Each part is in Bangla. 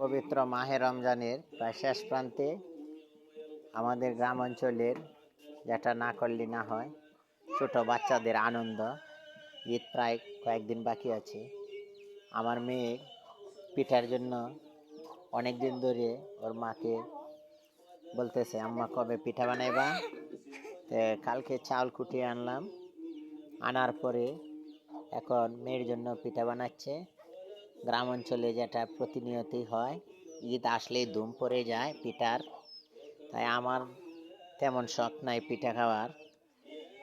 পবিত্র মাহে রমজানের প্রায় শেষ প্রান্তে আমাদের গ্রাম অঞ্চলের যেটা না করলে না হয়, ছোট বাচ্চাদের আনন্দ। ঈদ প্রায় কয়েকদিন বাকি আছে। আমার মেয়ে পিঠার জন্য অনেক দিন ধরে ওর মাকে বলতেছে, আম্মা, কবে পিঠা বানাইবা? কালকে চাউল কুটিয়ে আনলাম। আনার পরে এখন মেয়ের জন্য পিঠা বানাচ্ছে। গ্রাম অঞ্চলে যেটা প্রতিনিয়তই হয়, ঈদ আসলেই দুম পড়ে যায় পিঠার। তাই আমার তেমন শখ নাই পিঠা খাওয়ার।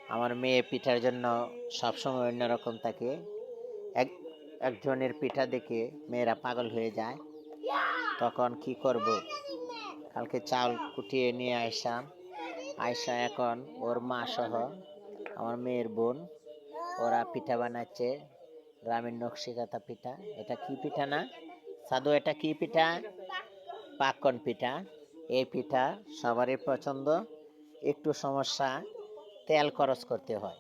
আমার মেয়ে পিঠার জন্য সবসময় অন্যরকম থাকে এক, একজনের পিঠা দেখে মেয়েরা পাগল হয়ে যায়। তখন কি করব? কালকে চাল কুটিয়ে নিয়ে আইসাম আয়সা এখন ওর মা সহ আমার মেয়ের বোন। ওরা পিঠা বানাচ্ছে। গ্রামীণ নকশিকাতা পিঠা, এটা কি পিঠা না? সাধু, এটা কি পিঠা? পাকন পিঠা। এই পিঠা সবারই পছন্দ, একটু সমস্যা, তেল খরচ করতে হয়।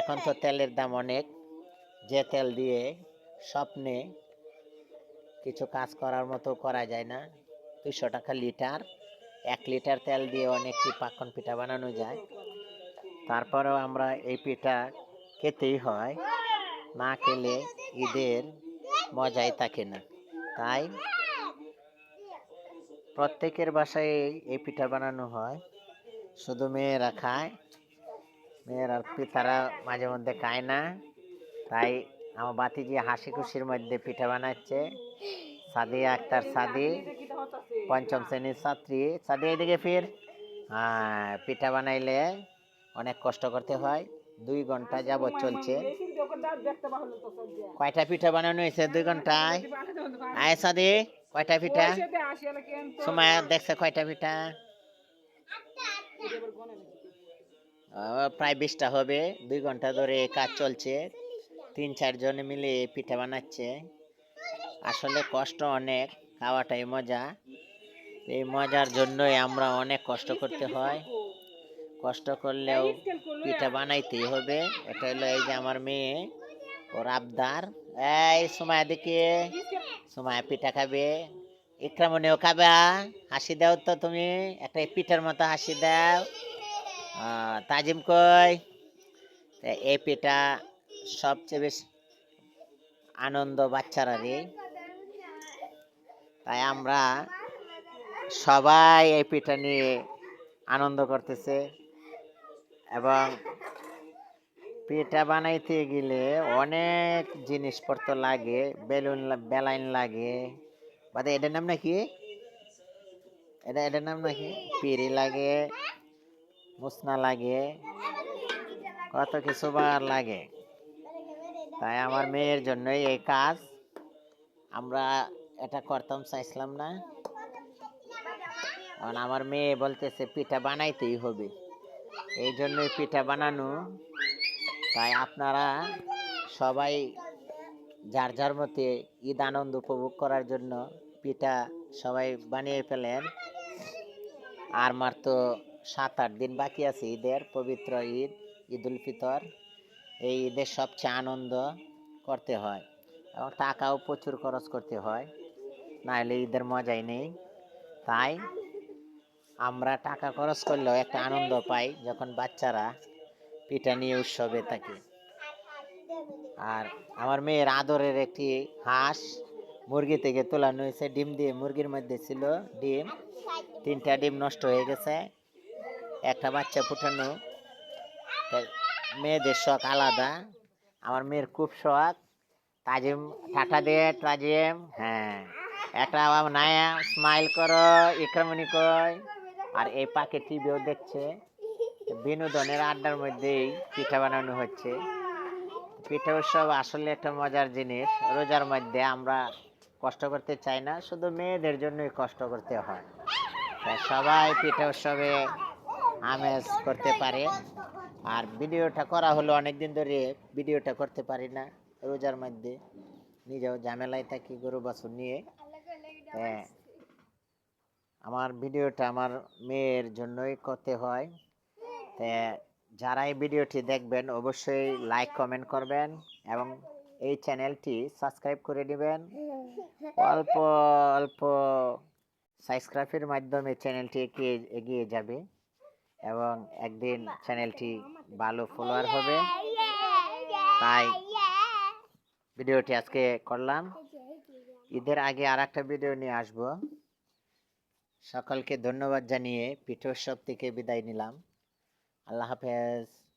এখন তো তেলের দাম অনেক। যে তেল দিয়ে স্বপ্নে কিছু কাজ করার মতো করা যায় না। দুশো টাকা লিটার, এক লিটার তেল দিয়ে অনেকটি পাকন পিঠা বানানো যায়। তারপরেও আমরা এই পিঠা খেতেই হয়। না খেলে ঈদের মজাই থাকে না। তাই প্রত্যেকের বাসায় এই- পিঠা বানানো হয়। শুধু মেয়েরা খায়, মেয়েরা পিঠারা মাঝে মধ্যে খায় না। তাই আমার বাতিজি হাসি খুশির মধ্যে পিঠা বানাচ্ছে। সাদিয়া আক্তার সাদি, পঞ্চম শ্রেণির ছাত্রী। সাদি এদিকে ফির। হ্যাঁ পিঠা বানাইলে অনেক কষ্ট করতে হয়। দুই ঘণ্টা যাবত চলছে। কয়টা পিঠা বানানো হয়েছে দুই ঘন্টায়? আয় সাদি কয়টা পিঠা সময় দেখছে কয়টা পিঠা প্রায় বিশটা হবে। দুই ঘণ্টা ধরে কাজ চলছে। তিন চারজন মিলে পিঠা বানাচ্ছে। আসলে কষ্ট অনেক খাওয়াটাই মজা। এই মজার জন্যই আমরা অনেক কষ্ট করতে হয়। কষ্ট করলেও পিঠা বানাইতেই হবে। এটা হলো এই যে আমার মেয়ে ওর আবদার। এই সময় দেখে সময় পিঠা খাবে। ইকরামনিও খাবে হাসি দাও তো তুমি একটা পিঠার মতো হাসি দাও। তাজিম কই? এই পিঠা সবচেয়ে বেশি আনন্দ বাচ্চারারই তাই আমরা সবাই এই পিঠা নিয়ে আনন্দ করতেছে। এবং পিঠা বানাইতে গেলে অনেক জিনিসপত্র লাগে, বেলুন বেলাইন লাগে। বাদে এটার নাম নাকি? এটা, এটার নাম নাকি? পিড়ি লাগে, মুসনা লাগে, কত কিছু বার লাগে। তাই আমার মেয়ের জন্যই এই কাজ। আমরা এটা করতাম, চাইছিলাম না। কারণ আমার মেয়ে বলতেছে, পিঠা বানাইতেই হবে। এই জন্যই পিঠা বানানো। তাই আপনারা সবাই যার যার মতে ঈদ আনন্দ উপভোগ করার জন্য পিঠা সবাই বানিয়ে ফেলেন। আর মাত্র সাত আট দিন বাকি আছে ঈদের, পবিত্র ঈদ ঈদ উল ফিতর। এই ঈদের সবচেয়ে আনন্দ করতে হয় এবং টাকাও প্রচুর খরচ করতে হয়। নাহলে ঈদের মজাই নেই। তাই আমরা টাকা খরচ করলেও একটা আনন্দ পাই যখন বাচ্চারা পিঠা নিয়ে উৎসবে থাকে। আর আমার মেয়ের আদরের একটি হাঁস মুরগি থেকে তোলানো হয়েছে ডিম দিয়ে মুরগির মধ্যে ছিল ডিম। তিনটা ডিম নষ্ট হয়ে গেছে, একটা বাচ্চা ফুটানো। মেয়েদের শখ আলাদা, আমার মেয়ের খুব শখ। তাজিম, টাটা দে তাজিম হ্যাঁ। একটা নায়া স্মাইল করো, ইকরামনি কই। আর এই পাকে টিভিও দেখছে। বিনোদনের আড্ডার মধ্যেই পিঠা বানানো হচ্ছে। পিঠা উৎসব আসলে একটা মজার জিনিস। রোজার মধ্যে আমরা কষ্ট করতে চাই না, শুধু মেয়েদের জন্যই কষ্ট করতে হয়। সবাই পিঠা উৎসবে আমেজ করতে পারে। আর ভিডিওটা করা হলো অনেকদিন ধরে, ভিডিওটা করতে পারি না রোজার মধ্যে। নিজেও ঝামেলায় থাকি গরু বাছুর নিয়ে। হ্যাঁ আমার ভিডিওটা আমার মেয়ের জন্যই করতে হয়। যারা এই ভিডিওটি দেখবেন, অবশ্যই লাইক কমেন্ট করবেন এবং এই চ্যানেলটি সাবস্ক্রাইব করে নেবেন অল্প অল্প সাবস্ক্রাইবের মাধ্যমে চ্যানেলটি এগিয়ে এগিয়ে যাবে এবং একদিন চ্যানেলটি ভালো ফলোয়ার হবে। তাই ভিডিওটি আজকে করলাম। ঈদের আগে আর একটা ভিডিও নিয়ে আসব। সকলকে ধন্যবাদ জানিয়ে পিঠোৎসব থেকে বিদায় নিলাম। আল্লাহ হাফেজ।